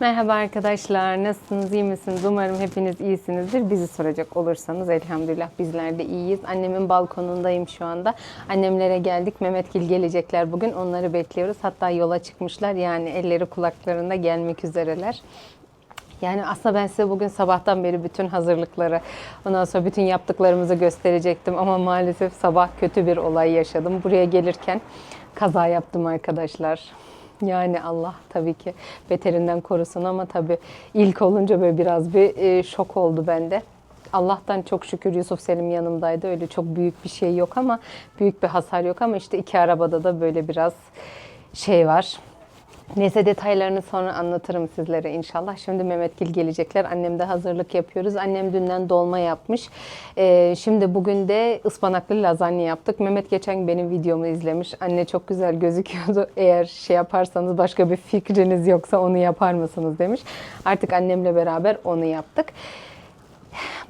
Merhaba arkadaşlar, nasılsınız, iyi misiniz? Umarım hepiniz iyisinizdir. Bizi soracak olursanız elhamdülillah bizler de iyiyiz. Annemin balkonundayım şu anda. Annemlere geldik, Mehmetgil gelecekler bugün. Onları bekliyoruz. Hatta yola çıkmışlar. Yani elleri kulaklarında gelmek üzereler. Yani aslında ben size bugün sabahtan beri bütün hazırlıkları, ondan sonra bütün yaptıklarımızı gösterecektim. Ama maalesef sabah kötü bir olay yaşadım. Buraya gelirken kaza yaptım arkadaşlar. Yani Allah tabii ki beterinden korusun ama tabii ilk olunca böyle biraz bir e, şok oldu bende. Allah'tan çok şükür Yusuf Selim yanımdaydı. Öyle çok büyük bir şey yok ama büyük bir hasar yok ama işte iki arabada da böyle biraz şey var. Neyse detaylarını sonra anlatırım sizlere inşallah. Şimdi Mehmetgil gelecekler. Annem de hazırlık yapıyoruz. Annem dünden dolma yapmış. Ee, şimdi bugün de ıspanaklı lazanya yaptık. Mehmet geçen benim videomu izlemiş. Anne çok güzel gözüküyordu. Eğer şey yaparsanız başka bir fikriniz yoksa onu yapar mısınız demiş. Artık annemle beraber onu yaptık.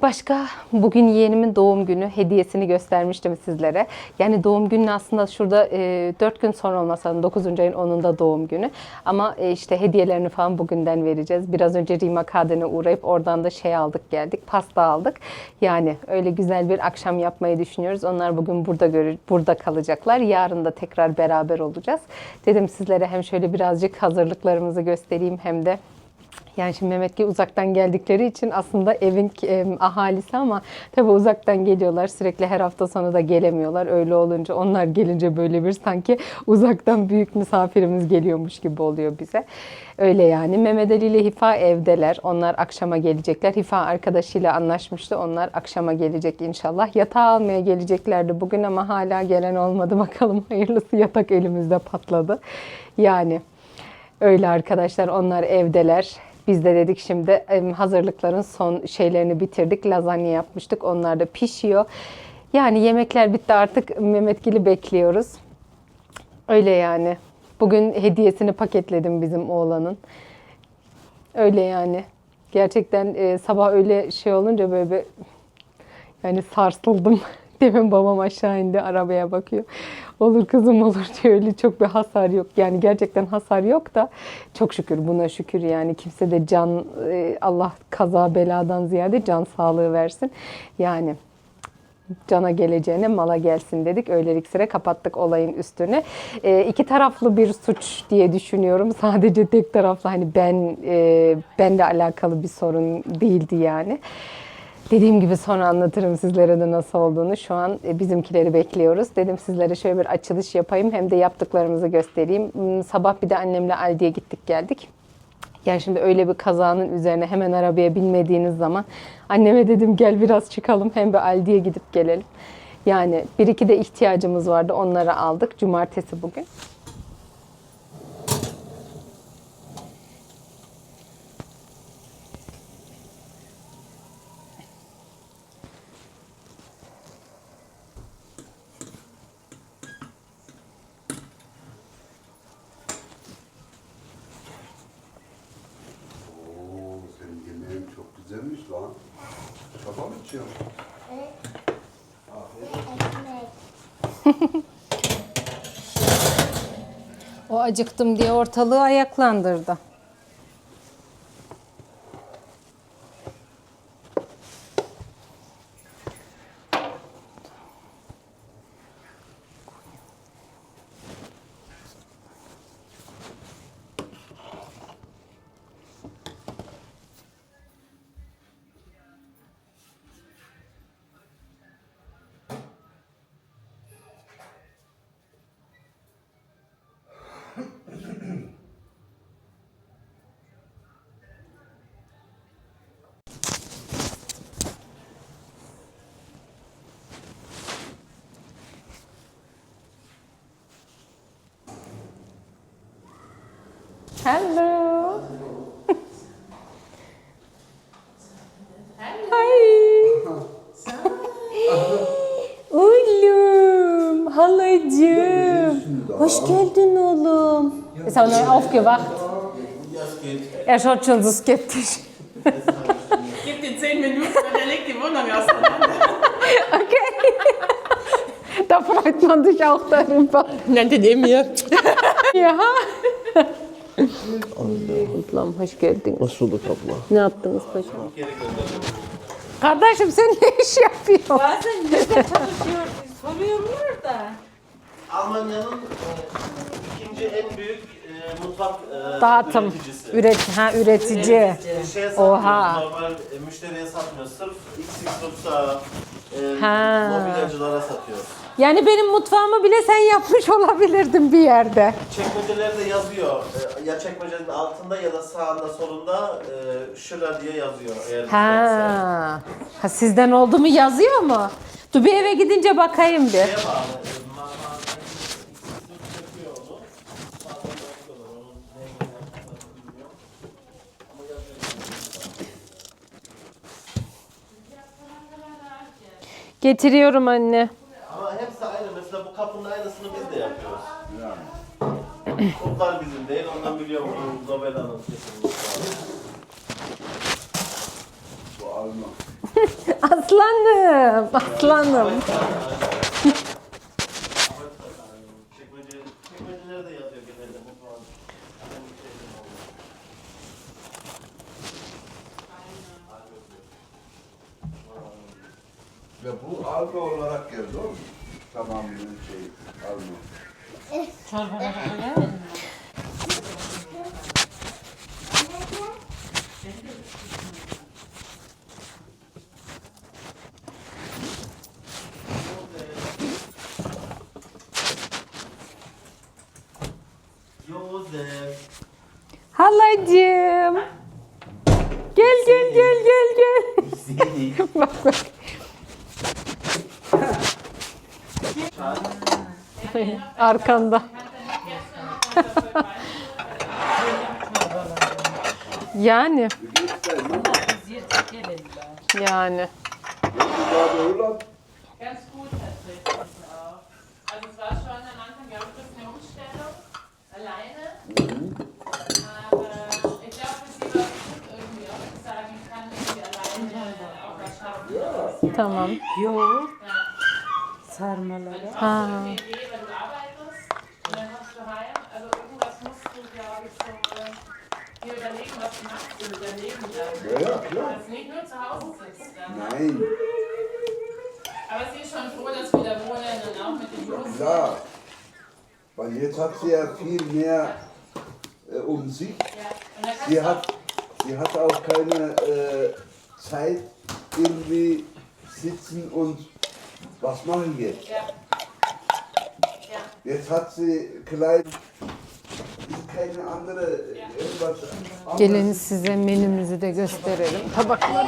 Başka bugün yeğenimin doğum günü hediyesini göstermiştim sizlere. Yani doğum günü aslında şurada e, 4 gün sonra olmasa 9. ayın 10'unda doğum günü. Ama e, işte hediyelerini falan bugünden vereceğiz. Biraz önce Rima Kaden'e uğrayıp oradan da şey aldık geldik. Pasta aldık. Yani öyle güzel bir akşam yapmayı düşünüyoruz. Onlar bugün burada görür, burada kalacaklar. Yarın da tekrar beraber olacağız. Dedim sizlere hem şöyle birazcık hazırlıklarımızı göstereyim hem de yani şimdi Mehmetgil uzaktan geldikleri için aslında evin e, ahalisi ama tabii uzaktan geliyorlar. Sürekli her hafta sonu da gelemiyorlar. Öyle olunca onlar gelince böyle bir sanki uzaktan büyük misafirimiz geliyormuş gibi oluyor bize. Öyle yani. Mehmet Ali ile Hifa evdeler. Onlar akşama gelecekler. Hifa arkadaşıyla anlaşmıştı. Onlar akşama gelecek inşallah. Yatağı almaya geleceklerdi bugün ama hala gelen olmadı. Bakalım hayırlısı yatak elimizde patladı. Yani öyle arkadaşlar onlar evdeler. Biz de dedik şimdi hazırlıkların son şeylerini bitirdik. Lazanya yapmıştık. Onlar da pişiyor. Yani yemekler bitti artık Mehmetgil'i bekliyoruz. Öyle yani. Bugün hediyesini paketledim bizim oğlanın. Öyle yani. Gerçekten e, sabah öyle şey olunca böyle bir yani sarsıldım. Demin babam aşağı indi arabaya bakıyor. Olur kızım olur diyor. Öyle çok bir hasar yok. Yani gerçekten hasar yok da çok şükür buna şükür yani kimse de can e, Allah kaza beladan ziyade can sağlığı versin. Yani cana geleceğine mala gelsin dedik. Öylelik sıra kapattık olayın üstünü. E, iki taraflı bir suç diye düşünüyorum. Sadece tek taraflı hani ben e, benle alakalı bir sorun değildi yani. Dediğim gibi sonra anlatırım sizlere de nasıl olduğunu. Şu an e, bizimkileri bekliyoruz. Dedim sizlere şöyle bir açılış yapayım hem de yaptıklarımızı göstereyim. Hmm, Sabah bir de annemle Aldi'ye gittik geldik. Yani şimdi öyle bir kazanın üzerine hemen arabaya binmediğiniz zaman anneme dedim gel biraz çıkalım hem bir Aldi'ye gidip gelelim. Yani bir iki de ihtiyacımız vardı onları aldık. Cumartesi bugün. Oo, senin yemeğin çok güzelmiş lan. Çaba mı içiyorsun? O acıktım diye ortalığı ayaklandırdı. Halacığım. Hoş geldin oğlum. Ist aber neu aufgewacht. Er schaut schon so skeptisch. Gib dir 10 Minuten und er legt die Wohnung auseinander. Okay. Da freut man sich auch darüber. Nennt ihn Emir. Ja. Ablam hoş geldin. Hoş bulduk abla. Ne yaptınız paşam? Kardeşim sen ne iş yapıyorsun? Bazen nerede çalışıyor soruyorlar da. Almanya'nın e, ikinci en büyük e, mutfak e, Dağıtım. üreticisi. Üret ha üretici. E, şeye Oha. normal e, müşteriye satmıyoruz. Sırf XX Mutfağı e, Ha. mobilyacılara satıyoruz. Yani benim mutfağımı bile sen yapmış olabilirdin bir yerde. Çekmecelerde yazıyor. E, ya çekmecenin altında ya da sağında solunda e, diye yazıyor. Eğer Ha. ha sizden oldu mu yazıyor mu? Dur bir eve gidince bakayım bir. Getiriyorum anne. Ama hepsi aynı. Mesela bu kapının aynısını biz de yapıyoruz. Kulplar bizim değil. Ondan biliyorum bu Nobela'nın Aslanım, aslanım. Ve bu Alman olarak geldi oğlum. Tamamen şey Alman. Çorbaları koyar mı? Halacığım. Gel gel gel gel gel. Bak bak. Arkanda. yani, Wie Eine Idee, wenn du arbeitest und dann kommst du heim. Also irgendwas musst du, glaube ich, so äh, dir überlegen, was du machst in deinem Leben dann. Ja, ja, klar. Dass du nicht nur zu Hause sitzt dann. Nein, Aber sie ist schon froh, dass wir da wohnen und auch mit dem Jungs. klar. Weil jetzt hat sie ja viel mehr äh, um sich. Ja, Sie hat, sie hat auch keine äh, Zeit, irgendwie sitzen und was mache ich jetzt? Ja. Jetzt hat sie klein, keine andere, irgendwas Gelin anderes. size menümüzü de gösterelim. Tabakları.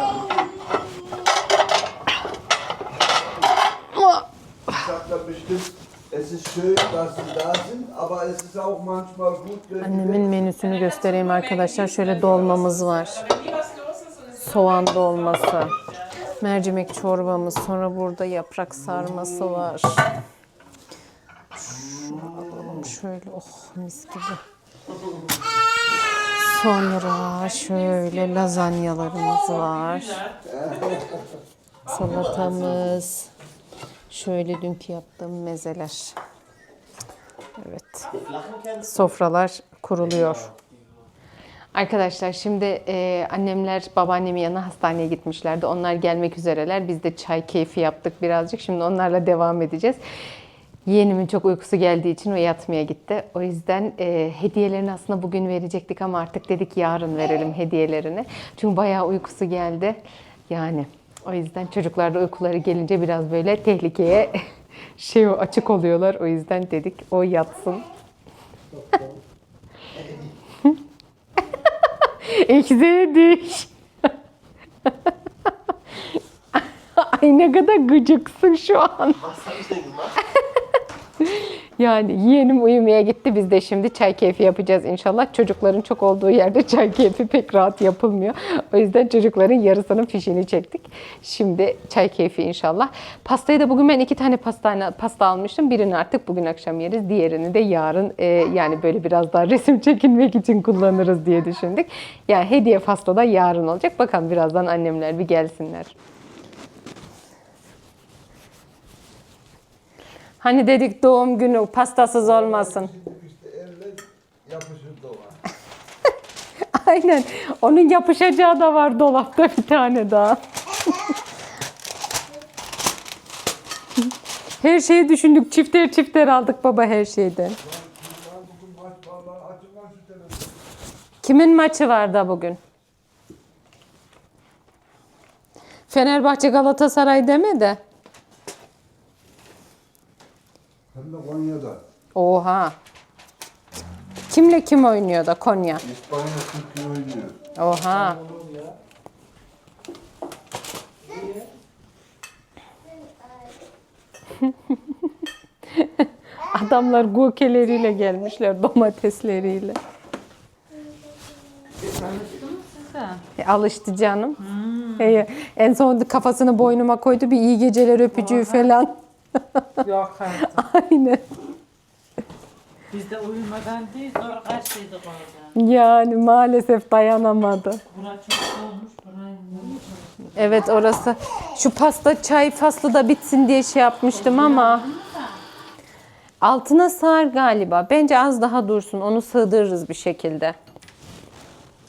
Ich sag dann bestimmt, es ist schön, dass sie da sind, aber es ist auch manchmal gut, Annemin menüsünü göstereyim arkadaşlar. Şöyle dolmamız var. Soğan dolması. Mercimek çorbamız. Sonra burada yaprak sarması var. Şöyle. Oh mis gibi. Sonra şöyle lazanyalarımız var. Salatamız. Şöyle dünkü yaptığım mezeler. Evet. Sofralar kuruluyor. Arkadaşlar şimdi e, annemler babaannemin yanına hastaneye gitmişlerdi. Onlar gelmek üzereler. Biz de çay keyfi yaptık birazcık. Şimdi onlarla devam edeceğiz. Yeğenimin çok uykusu geldiği için o yatmaya gitti. O yüzden e, hediyelerini aslında bugün verecektik ama artık dedik yarın verelim hediyelerini. Çünkü bayağı uykusu geldi. Yani o yüzden çocuklar da uykuları gelince biraz böyle tehlikeye şey açık oluyorlar. O yüzden dedik o yatsın. Eksedik. Ay ne kadar gıcıksın şu an. Yani yeğenim uyumaya gitti. Biz de şimdi çay keyfi yapacağız inşallah. Çocukların çok olduğu yerde çay keyfi pek rahat yapılmıyor. O yüzden çocukların yarısının fişini çektik. Şimdi çay keyfi inşallah. Pastayı da bugün ben iki tane pastane, pasta almıştım. Birini artık bugün akşam yeriz. Diğerini de yarın e, yani böyle biraz daha resim çekinmek için kullanırız diye düşündük. Yani hediye pasta da yarın olacak. Bakalım birazdan annemler bir gelsinler. Hani dedik doğum günü pastasız olmasın. Aynen. Onun yapışacağı da var dolapta bir tane daha. her şeyi düşündük. Çifter çifter aldık baba her şeyden. Kimin maçı var da bugün? Fenerbahçe Galatasaray deme de. Hem de Konya'da. Oha. Kimle kim oynuyor da Konya? İspanya Türkiye oynuyor. Oha. Adamlar gukeleriyle gelmişler domatesleriyle. E, alıştı canım. E, en sonunda kafasını boynuma koydu bir iyi geceler öpücüğü falan. Yok artık. Aynen. Biz de uyumadan değil zor kaçtıydık orada. Yani maalesef dayanamadı. Bura çok olmuş. Burayı Evet orası. Şu pasta çay faslı da bitsin diye şey yapmıştım ama. Altına sığar galiba. Bence az daha dursun. Onu sığdırırız bir şekilde.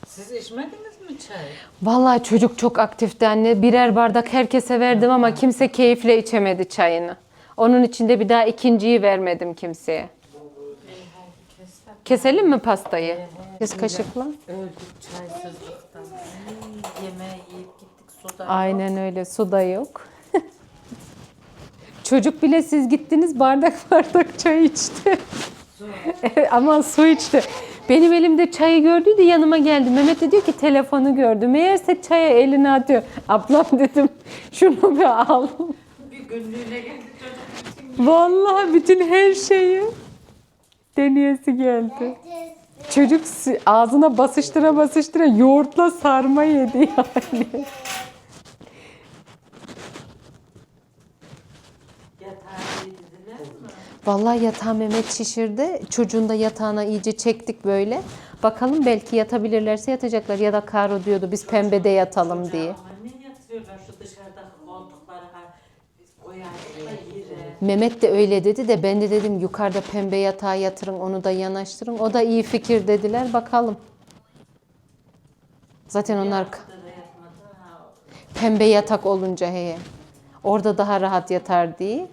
Siz içmediniz mi çay? Vallahi çocuk çok aktifti anne. Birer bardak herkese verdim ama kimse keyifle içemedi çayını. Onun için de bir daha ikinciyi vermedim kimseye. Keselim mi pastayı? Kes kaşıkla. Öldük çaysızlıktan. Ay, Yemeği yiyip gittik suda. Aynen öyle. Su da yok. Çocuk bile siz gittiniz bardak bardak çay içti. Evet, Ama su içti. Benim elimde çayı gördüydü yanıma geldi. Mehmet de diyor ki telefonu gördü. Meğerse çaya elini atıyor. Ablam dedim şunu bir al. Bir günlüğüne geldi çocuk. Vallahi bütün her şeyi deneyesi geldi. Çocuk ağzına basıştıra basıştıra yoğurtla sarma yedi yani. Vallahi yatağı Mehmet şişirdi. Çocuğun da yatağına iyice çektik böyle. Bakalım belki yatabilirlerse yatacaklar. Ya da Karo diyordu biz pembede yatalım diye. Ama ne yatırıyorlar şu dışarıdaki koltuklara ha, biz koyardık da yere. Mehmet de öyle dedi de ben de dedim yukarıda pembe yatağa yatırın onu da yanaştırın. O da iyi fikir dediler bakalım. Zaten onlar pembe yatak olunca heye. Orada daha rahat yatar diye.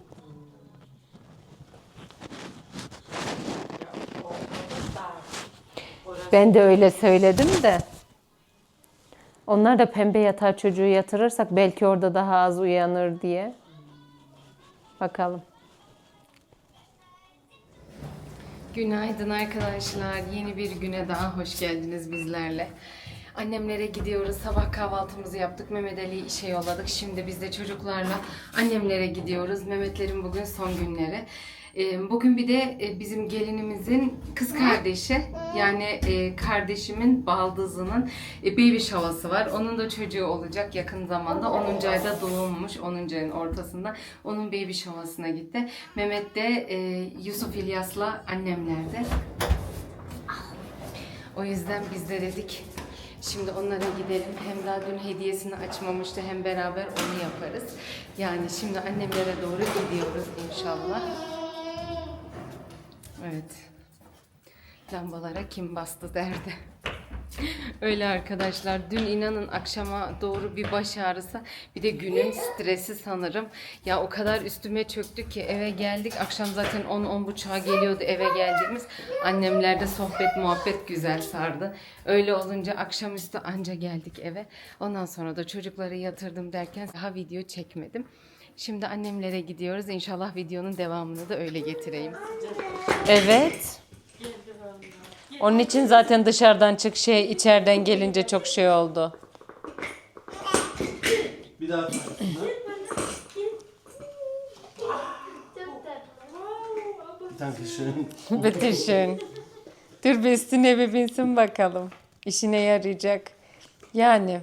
Ben de öyle söyledim de. Onlar da pembe yatağa çocuğu yatırırsak belki orada daha az uyanır diye. Bakalım. Günaydın arkadaşlar. Yeni bir güne daha hoş geldiniz bizlerle. Annemlere gidiyoruz. Sabah kahvaltımızı yaptık. Mehmet Ali'yi işe yolladık. Şimdi biz de çocuklarla annemlere gidiyoruz. Mehmetlerin bugün son günleri. Ee, Bugün bir de e, bizim gelinimizin kız kardeşi yani e, kardeşimin baldızının e, baby şavası var. Onun da çocuğu olacak yakın zamanda. 10. ayda doğummuş. 10. ayın ortasında. Onun baby şavasına gitti. Mehmet de Yusuf İlyas'la annemlerde. O yüzden biz de dedik şimdi onlara gidelim. Hem daha dün hediyesini açmamıştı hem beraber onu yaparız. Yani şimdi annemlere doğru gidiyoruz inşallah. Evet. Lambalara kim bastı derdi. Öyle arkadaşlar. Dün inanın akşama doğru bir baş ağrısı. Bir de günün stresi sanırım. Ya o kadar üstüme çöktü ki eve geldik. Akşam zaten 10-10.30'a geliyordu eve geldiğimiz. Annemlerde sohbet muhabbet güzel sardı. Öyle olunca akşamüstü anca geldik eve. Ondan sonra da çocukları yatırdım derken daha video çekmedim. Şimdi annemlere gidiyoruz. İnşallah videonun devamını da öyle getireyim. Evet. Onun için zaten dışarıdan çık şey içeriden gelince çok şey oldu. Bir daha. Dankeschön. Bitişin. Dur bir üstüne bir binsin bakalım. İşine yarayacak. Yani.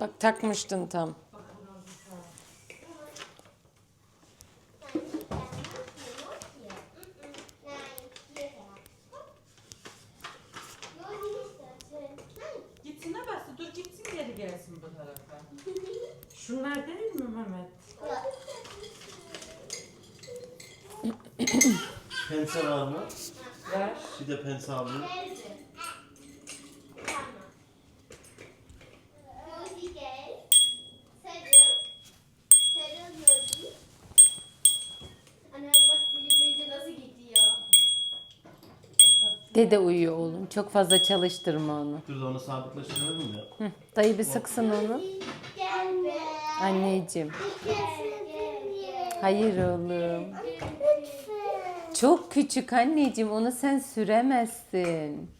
Bak takmıştın tam. Gitsin abası dur gitsin geri gelsin bu tarafa. Şunlar değil mi Mehmet? Pense var mı? Ver. Bir de pense alayım. Dede uyuyor oğlum. Çok fazla çalıştırma onu. Dur da onu sabitleştirelim de. Hı, Dayı bir sıksın onu. Gel be. Anneciğim. Hayır oğlum. Çok küçük anneciğim. Onu sen süremezsin.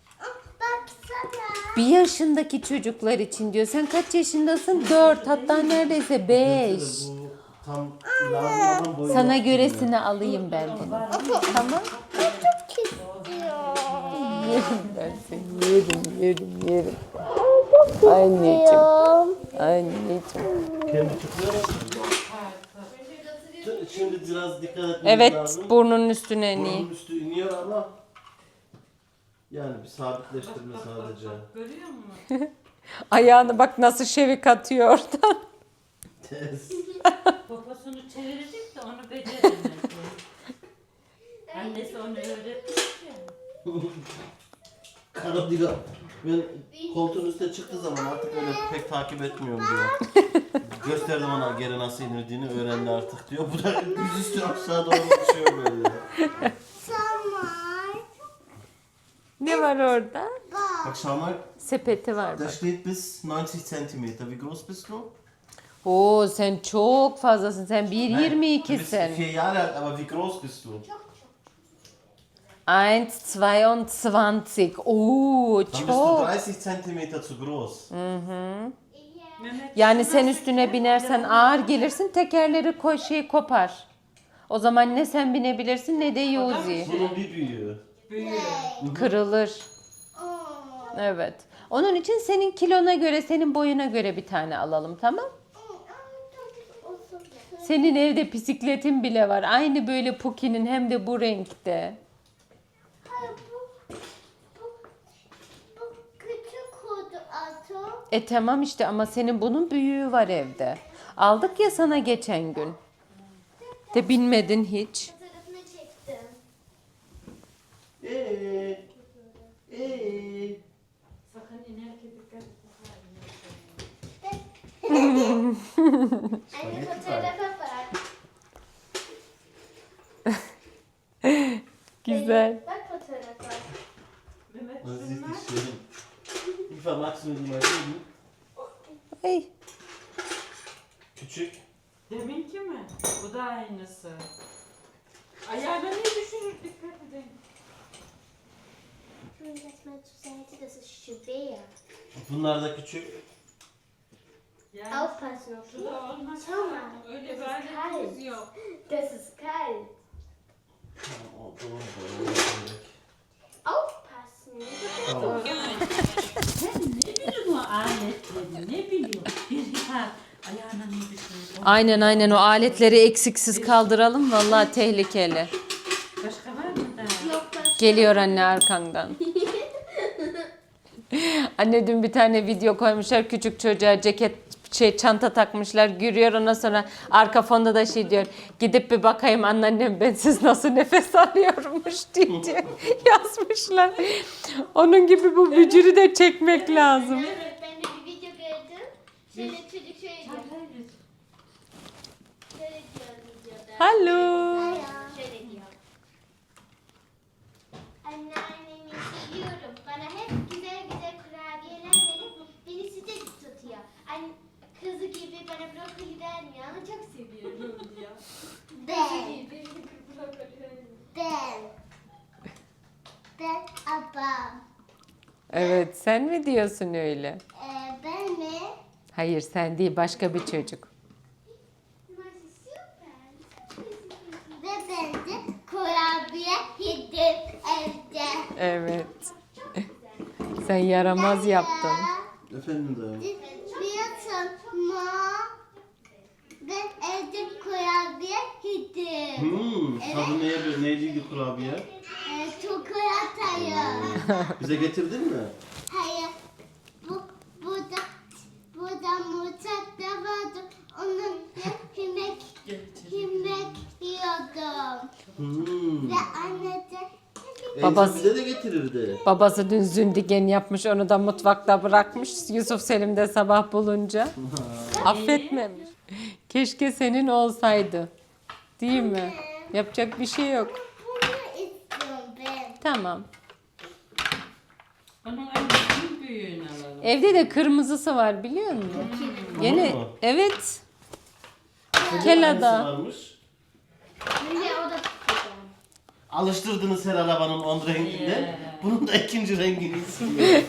Baksana. Bir yaşındaki çocuklar için diyor. Sen kaç yaşındasın? Dört. Hatta neredeyse beş. Bu tam lazım olan boyu. Sana yok göresini alayım ben bunu. Tamam. Yerim ben seni. Yerim, yerim, yerim. Anneciğim. Anneciğim. şimdi. Kendi çıkıyor. Şimdi biraz dikkat etmemiz Evet, lazım. burnunun üstüne en iyi. Burnun üstü iniyor ama yani bir sabitleştirme sadece. Görüyor musun? Ayağını bak nasıl şevik atıyor oradan. Tez. Poposunu çevirecek de onu beceremez. Annesi onu öğretmiş ya. Diyor. Ben koltuğun üstüne çıktığı zaman artık öyle pek takip etmiyorum diyor. Gösterdim ona geri nasıl inirdiğini öğrendi artık diyor. Bu da yüzüstü aşağı doğru uçuyor böyle. Ne var orada? Bak mal, Sepeti var da bak. steht bis 90 Zentimeter. Wie groß bist du? Oo sen çok fazlasın. Sen Nein, du bist 1.22'sin. vier Jahre alt, aber wie groß bist du? 1,22. Oo Dann bist du çok. 30 Zentimeter zu groß. Mehmet Yani sen üstüne binersen ağır gelirsin tekerleri ko şey kopar. O zaman ne sen binebilirsin ne de Yuzi. Bunun bir büyüğü. büyüyor. Kırılır. Evet. Onun için senin kilona göre, senin boyuna göre bir tane alalım tamam? Senin evde bisikletin bile var. Aynı böyle Puki'nin hem de bu renkte. Hayır bu, bu, bu küçük oldu atom. E tamam işte ama senin bunun büyüğü var evde. Aldık ya sana geçen gün. De bilmedin hiç. Fotoğrafını çektim. Eee. Eee. Sakın inerken dikkat et. Anne fotoğrafa bak. Güzel. Bak fotoğrafa. Mehmet nicht mal geben? Hey. Küçük. Deminki mi? Bu da aynısı. Ayağına ne düşürür dikkat edin. Tun das mal zur Seite, das ist schwer. Bunlar da küçük. Yani Aufpassen, okay? da olmaz. Schau mal, Öyle das ist aletimiz kalt. yok. Das ist kalt. Tamam, o doğru doğru. Aufpassen. Tamam. Sen ne biliyorsun o aletleri? Ne biliyorsun? Bir ha ayağına ne düşürür? Aynen aynen o aletleri eksiksiz kaldıralım. Vallahi tehlikeli. Başka var mı daha? Geliyor anne arkandan. Anne dün bir tane video koymuşlar küçük çocuğa ceket şey çanta takmışlar gülüyor ondan sonra arka fonda da şey diyor gidip bir bakayım anneannem bensiz nasıl nefes alıyormuş diye, diye yazmışlar. Onun gibi bu bücürü de çekmek lazım. Evet ben de bir video gördüm. Şöyle çocuk şöyle diyor. Şöyle diyor videoda. Hallo. Şöyle diyor. Anneannemi seviyorum. Bana hep güzel güzel kurabiyeler verip beni sıcak tutuyor. Anne, kızı gibi bana brokoli vermiyor ama çok seviyorum diyor. Ben. Ben. Ben abam. Evet sen mi diyorsun öyle? Ee, ben mi? Hayır sen değil başka bir çocuk. Ve ben de kurabiye yedim evde. Evet. Sen yaramaz yaptın. Efendim dayı mu? Ben evde kurabiye yedim. Hmm, tadı neye, neyliydi kurabiye? Ee, çikolatayı. Bize getirdin mi? Hayır. Bu, burada, burada mutfakta vardı. Onun yemek, yemek yiyordum. Hmm. Ve anne de Babası Babası- bize de getirirdi. Babası dün zündigen yapmış onu da mutfakta bırakmış. Yusuf Selim de sabah bulunca affetmemiş. Keşke senin olsaydı. Değil mi? Yapacak bir şey yok. bunu istiyorum ben. Tamam. Onun en büyüğünü alalım. Evde de kırmızısı var biliyor musun? Yine mu? evet. Kelada. varmış. Bir de o da Alıştırdınız her arabanın on renginden. Bunun da ikinci rengini istiyor.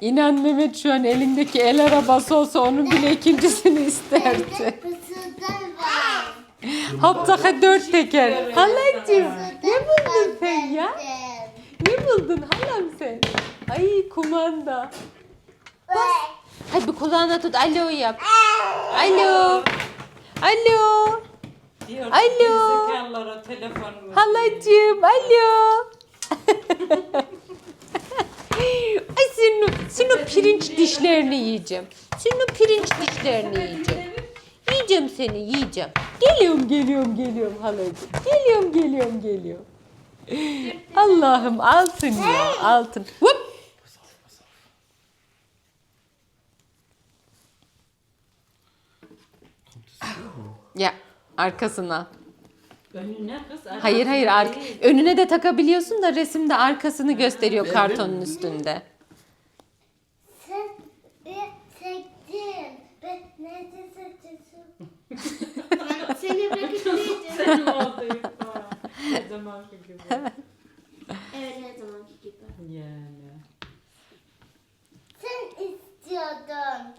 İnan Mehmet şu an elindeki el arabası olsa onun bile ikincisini isterdi. Hatta dört teker. Halacığım ne buldun sen ya? Ne buldun halam sen? Ay kumanda. Bak. Hadi bir kulağına tut. Alo yap. Alo. Alo. Diyor Alo. gerizekalılara telefon ver. Halacığım. Alo. Ay senin, o- senin o pirinç dişlerini yiyeceğim. Senin o pirinç dişlerini yiyeceğim. Yiyeceğim seni yiyeceğim. Geliyorum geliyorum geliyorum halacığım. Geliyorum geliyorum geliyorum. Allah'ım altın ya altın. Hop. Ya arkasına. Önüne kız. Hayır hayır değil. önüne de takabiliyorsun da resimde arkasını gösteriyor kartonun üstünde. Sen bir çektin. Ben nerede saçıyorsun? Ben seni bırakıp Sen oradayım. Ne zamanki gibi. Evet her zamanki gibi. Yani. Sen istiyordun.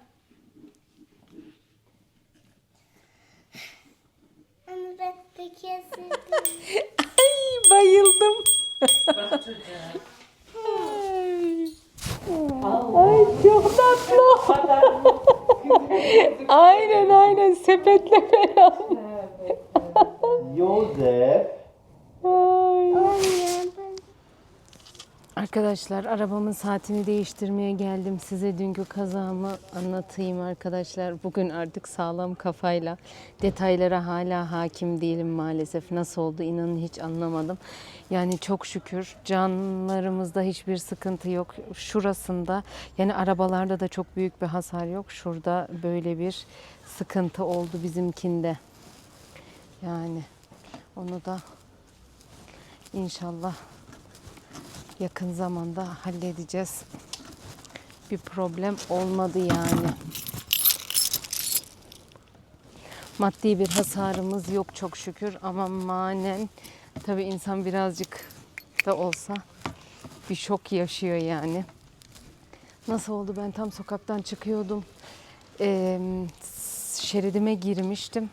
Ama ben peki sevdim. Ay bayıldım. Bak çocuğa. Ay, Ay çok tatlı. aynen aynen sepetle falan. Yosef. Ay. Anne ben Arkadaşlar arabamın saatini değiştirmeye geldim. Size dünkü kazamı anlatayım arkadaşlar. Bugün artık sağlam kafayla detaylara hala hakim değilim maalesef. Nasıl oldu inanın hiç anlamadım. Yani çok şükür canlarımızda hiçbir sıkıntı yok. Şurasında yani arabalarda da çok büyük bir hasar yok. Şurada böyle bir sıkıntı oldu bizimkinde. Yani onu da inşallah yakın zamanda halledeceğiz. Bir problem olmadı yani. Maddi bir hasarımız yok çok şükür ama manen tabii insan birazcık da olsa bir şok yaşıyor yani. Nasıl oldu ben tam sokaktan çıkıyordum. Ee, şeridime girmiştim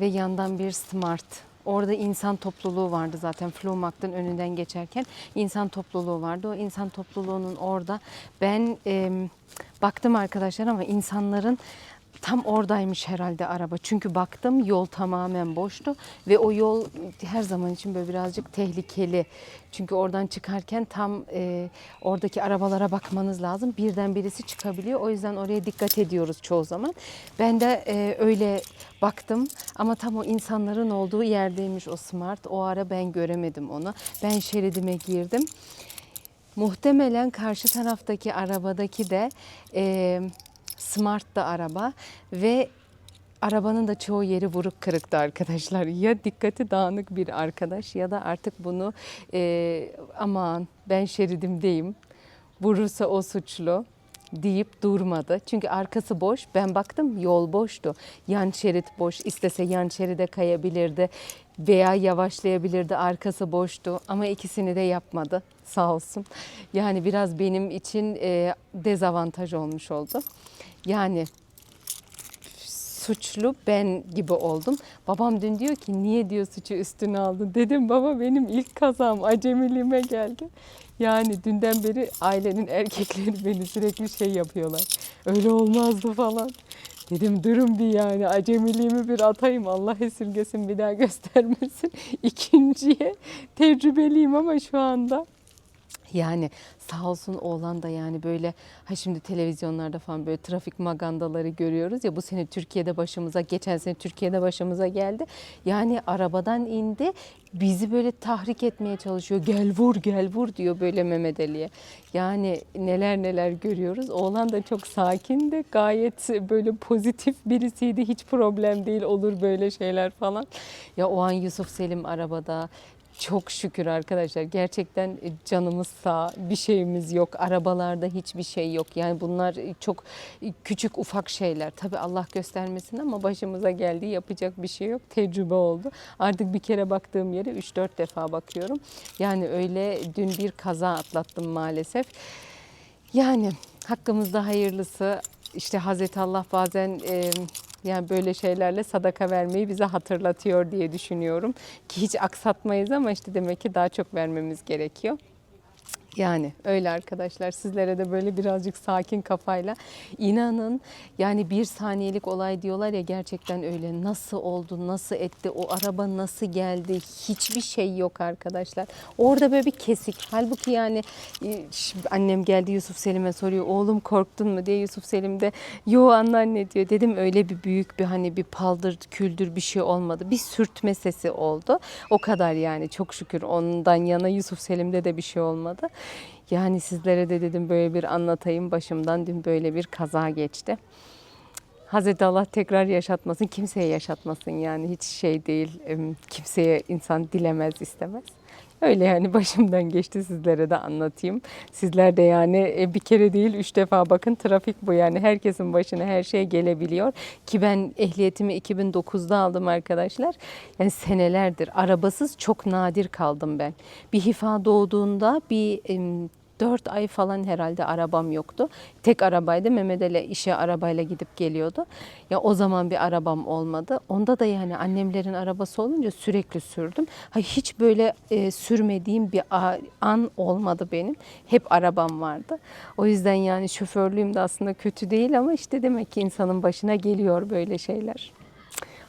ve yandan bir smart. Orada insan topluluğu vardı zaten Flumak'tan önünden geçerken insan topluluğu vardı. O insan topluluğunun orada ben em, baktım arkadaşlar ama insanların tam oradaymış herhalde araba. Çünkü baktım yol tamamen boştu ve o yol her zaman için böyle birazcık tehlikeli. Çünkü oradan çıkarken tam e, oradaki arabalara bakmanız lazım. Birden birisi çıkabiliyor. O yüzden oraya dikkat ediyoruz çoğu zaman. Ben de e, öyle baktım ama tam o insanların olduğu yerdeymiş o smart. O ara ben göremedim onu. Ben şeridime girdim. Muhtemelen karşı taraftaki arabadaki de e, smart da araba ve arabanın da çoğu yeri vuruk kırıktı arkadaşlar. Ya dikkati dağınık bir arkadaş ya da artık bunu e, aman ben şeridimdeyim vurursa o suçlu deyip durmadı. Çünkü arkası boş. Ben baktım yol boştu. Yan şerit boş. İstese yan şeride kayabilirdi veya yavaşlayabilirdi. Arkası boştu ama ikisini de yapmadı. Sağ olsun. Yani biraz benim için e, dezavantaj olmuş oldu. Yani suçlu ben gibi oldum. Babam dün diyor ki niye diyor suçu üstüne aldın? Dedim baba benim ilk kazam acemiliğime geldi. Yani dünden beri ailenin erkekleri beni sürekli şey yapıyorlar. Öyle olmazdı falan. Dedim durun bir yani acemiliğimi bir atayım Allah esirgesin bir daha göstermesin. İkinciye tecrübeliyim ama şu anda Yani sağ olsun oğlan da yani böyle ha şimdi televizyonlarda falan böyle trafik magandaları görüyoruz ya bu sene Türkiye'de başımıza geçen sene Türkiye'de başımıza geldi. Yani arabadan indi bizi böyle tahrik etmeye çalışıyor. Gel vur gel vur diyor böyle Mehmet Ali'ye. Yani neler neler görüyoruz. Oğlan da çok sakindi. Gayet böyle pozitif birisiydi. Hiç problem değil olur böyle şeyler falan. Ya o an Yusuf Selim arabada çok şükür arkadaşlar. Gerçekten e, canımız sağ, bir şeyimiz yok. Arabalarda hiçbir şey yok. Yani bunlar e, çok e, küçük ufak şeyler. Tabii Allah göstermesin ama başımıza geldi yapacak bir şey yok. Tecrübe oldu. Artık bir kere baktığım yere 3-4 defa bakıyorum. Yani öyle dün bir kaza atlattım maalesef. Yani hakkımızda hayırlısı işte Hazreti Allah bazen e, yani böyle şeylerle sadaka vermeyi bize hatırlatıyor diye düşünüyorum. Ki hiç aksatmayız ama işte demek ki daha çok vermemiz gerekiyor. Yani öyle arkadaşlar sizlere de böyle birazcık sakin kafayla inanın. Yani bir saniyelik olay diyorlar ya gerçekten öyle. Nasıl oldu nasıl etti o araba nasıl geldi? Hiçbir şey yok arkadaşlar. Orada böyle bir kesik. Halbuki yani e, annem geldi Yusuf Selim'e soruyor oğlum korktun mu? diye Yusuf Selim de yo anneanne diyor. Dedim öyle bir büyük bir hani bir paldır küldür bir şey olmadı. Bir sürtme sesi oldu. O kadar yani çok şükür ondan yana Yusuf Selim'de de bir şey olmadı. Yani sizlere de dedim böyle bir anlatayım başımdan dün böyle bir kaza geçti. Hazreti Allah tekrar yaşatmasın, kimseye yaşatmasın yani hiç şey değil, kimseye insan dilemez, istemez. Öyle yani başımdan geçti sizlere de anlatayım. Sizler de yani e, bir kere değil üç defa bakın trafik bu yani herkesin başına her şey gelebiliyor. Ki ben ehliyetimi 2009'da aldım arkadaşlar. Yani senelerdir arabasız çok nadir kaldım ben. Bir hifa doğduğunda bir 4 ay falan herhalde arabam yoktu. Tek arabaydı. Mehmet Ali işe arabayla gidip geliyordu. Ya o zaman bir arabam olmadı. Onda da yani annemlerin arabası olunca sürekli sürdüm. Ha hiç böyle e, sürmediğim bir an olmadı benim. Hep arabam vardı. O yüzden yani şoförlüğüm de aslında kötü değil ama işte demek ki insanın başına geliyor böyle şeyler.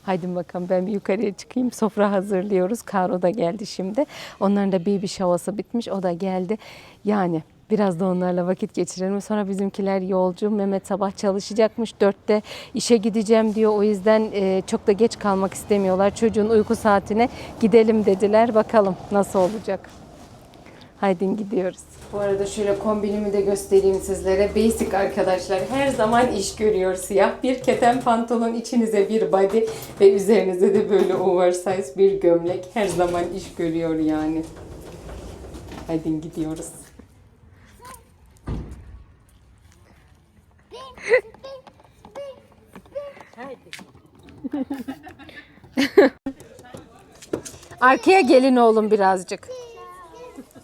Haydi bakalım ben bir yukarıya çıkayım. Sofra hazırlıyoruz. Karo da geldi şimdi. Onların da baby şavası bitmiş. O da geldi. Yani biraz da onlarla vakit geçirelim. Sonra bizimkiler yolcu. Mehmet sabah çalışacakmış. Dörtte işe gideceğim diyor. O yüzden e, çok da geç kalmak istemiyorlar. Çocuğun uyku saatine gidelim dediler. Bakalım nasıl olacak. Haydi gidiyoruz. Bu arada şöyle kombinimi de göstereyim sizlere. Basic arkadaşlar. Her zaman iş görüyor. Siyah bir keten pantolon, içinize bir body ve üzerinize de böyle oversize bir gömlek. Her zaman iş görüyor yani. Haydi gidiyoruz. Arkaya gelin oğlum birazcık.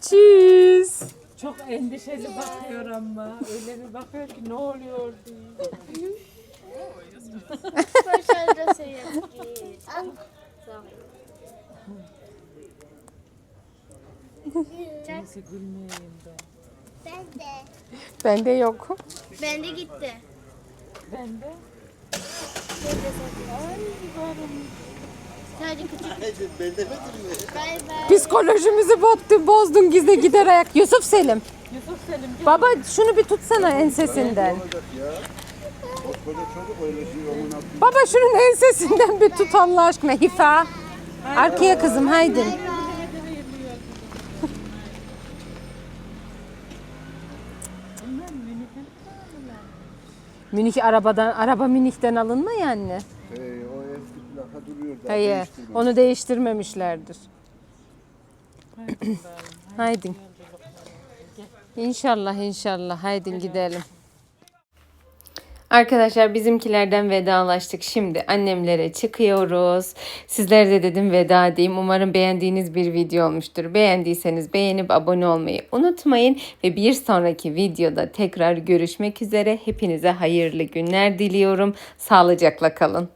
Cheese. Çok endişeli bakıyor ama. Öyle bir bakıyor ki ne oluyor diye. Ah, sorry. Nasıl gülmeyeyim ben. Ben de. Bende yok. Ben de gitti. Ben de. Sadece küçük. Ben demedim mi? Bay bay. Psikolojimizi bozdun, bozdun gizle gider ayak. Yusuf Selim. Yusuf Selim gel. Baba şunu bir tutsana ensesinden. şey. Baba şunun ensesinden bir tut Allah aşkına. Hifa. Arkaya kızım haydi. Münih arabadan, araba Münih'ten alınma ya anne. Hey, plaka duruyor da. Hayır, onu değiştirmemişlerdir. Haydi. İnşallah inşallah. Haydi gidelim. Arkadaşlar bizimkilerden vedalaştık. Şimdi annemlere çıkıyoruz. Sizlere de dedim veda edeyim. Umarım beğendiğiniz bir video olmuştur. Beğendiyseniz beğenip abone olmayı unutmayın. Ve bir sonraki videoda tekrar görüşmek üzere. Hepinize hayırlı günler diliyorum. Sağlıcakla kalın.